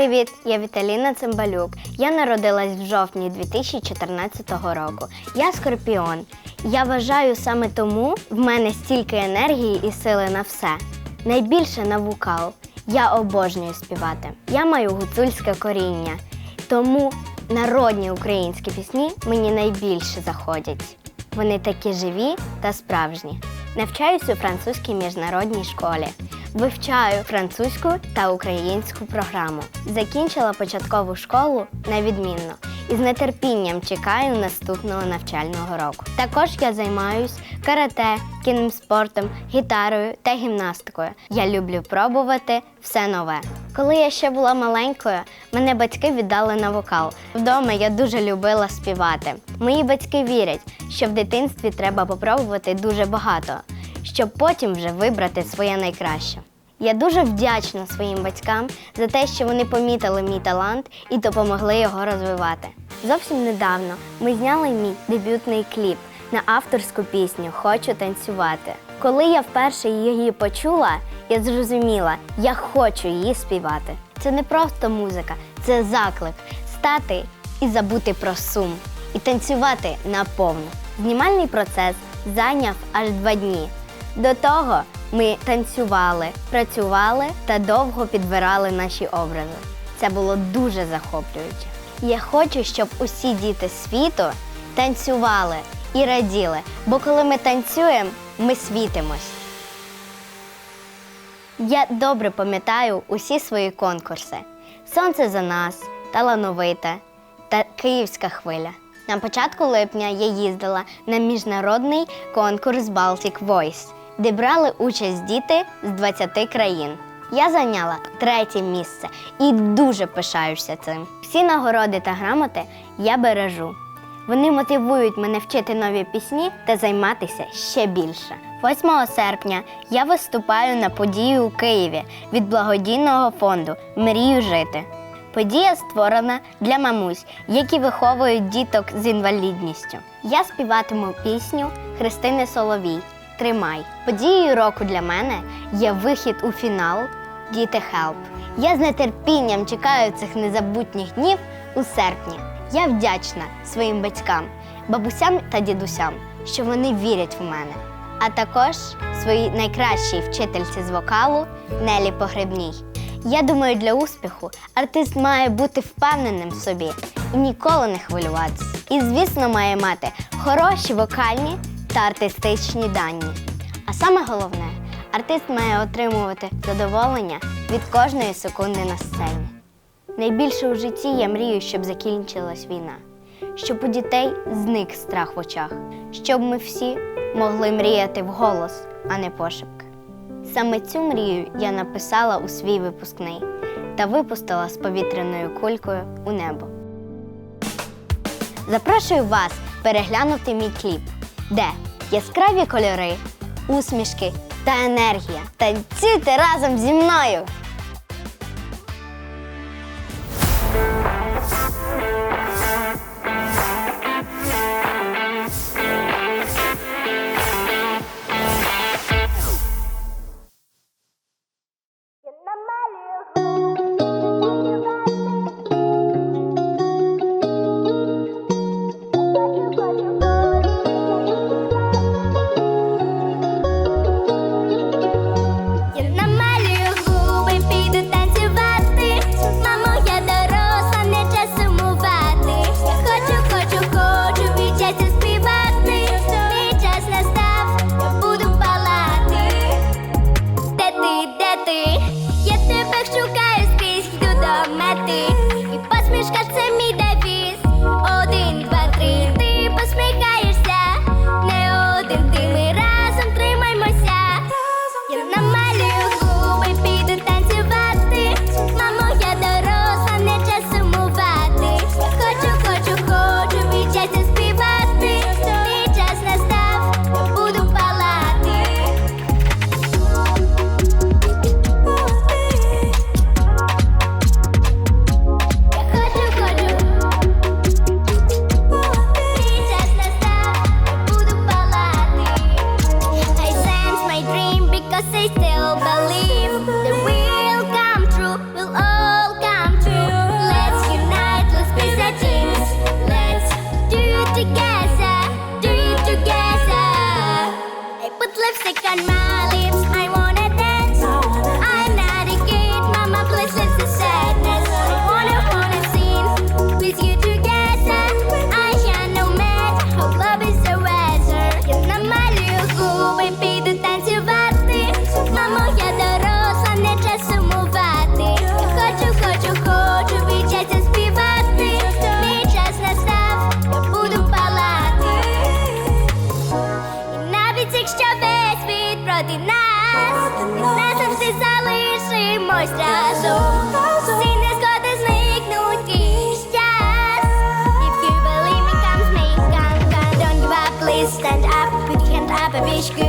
Привіт, я Віталіна Цимбалюк. Я народилась в жовтні 2014 року. Я скорпіон. Я вважаю саме тому в мене стільки енергії і сили на все. Найбільше на вокал. Я обожнюю співати. Я маю гуцульське коріння, тому народні українські пісні мені найбільше заходять. Вони такі живі та справжні. Навчаюсь у французькій міжнародній школі. Вивчаю французьку та українську програму. Закінчила початкову школу на відмінно і з нетерпінням чекаю наступного навчального року. Також я займаюсь карате, кінним спортом, гітарою та гімнастикою. Я люблю пробувати все нове. Коли я ще була маленькою, мене батьки віддали на вокал. Вдома я дуже любила співати. Мої батьки вірять, що в дитинстві треба попробувати дуже багато, щоб потім вже вибрати своє найкраще. Я дуже вдячна своїм батькам за те, що вони помітили мій талант і допомогли його розвивати. Зовсім недавно ми зняли мій дебютний кліп на авторську пісню Хочу танцювати. Коли я вперше її почула, я зрозуміла, я хочу її співати. Це не просто музика, це заклик стати і забути про сум, і танцювати наповну. Знімальний процес зайняв аж два дні. До того ми танцювали, працювали та довго підбирали наші образи. Це було дуже захоплююче. Я хочу, щоб усі діти світу танцювали і раділи, бо коли ми танцюємо, ми світимось. Я добре пам'ятаю усі свої конкурси: Сонце за нас, талановита та Київська хвиля. На початку липня я їздила на міжнародний конкурс Baltic Voice, де брали участь діти з 20 країн. Я зайняла третє місце і дуже пишаюся цим. Всі нагороди та грамоти я бережу. Вони мотивують мене вчити нові пісні та займатися ще більше. 8 серпня я виступаю на події у Києві від благодійного фонду Мрію жити. Подія створена для мамусь, які виховують діток з інвалідністю. Я співатиму пісню Христини Соловій Тримай. Подією року для мене є вихід у фінал Діти Хелп. Я з нетерпінням чекаю цих незабутніх днів у серпні. Я вдячна своїм батькам, бабусям та дідусям, що вони вірять в мене, а також своїй найкращій вчительці з вокалу Нелі Погребній. Я думаю, для успіху артист має бути впевненим в собі і ніколи не хвилюватися. І, звісно, має мати хороші вокальні та артистичні дані. А саме головне, артист має отримувати задоволення від кожної секунди на сцені. Найбільше у житті я мрію, щоб закінчилась війна, щоб у дітей зник страх в очах, щоб ми всі могли мріяти вголос, а не пошепки. Саме цю мрію я написала у свій випускний та випустила з повітряною кулькою у небо. Запрошую вас переглянути мій кліп, де яскраві кольори, усмішки та енергія. Танцюйте разом зі мною! ลิปสติกกันมาลิ ось разом. Всі незгоди зникнуть крізь час. If you believe me, come with me, come, come, don't give up, please stand up, put your hand up, a bitch, good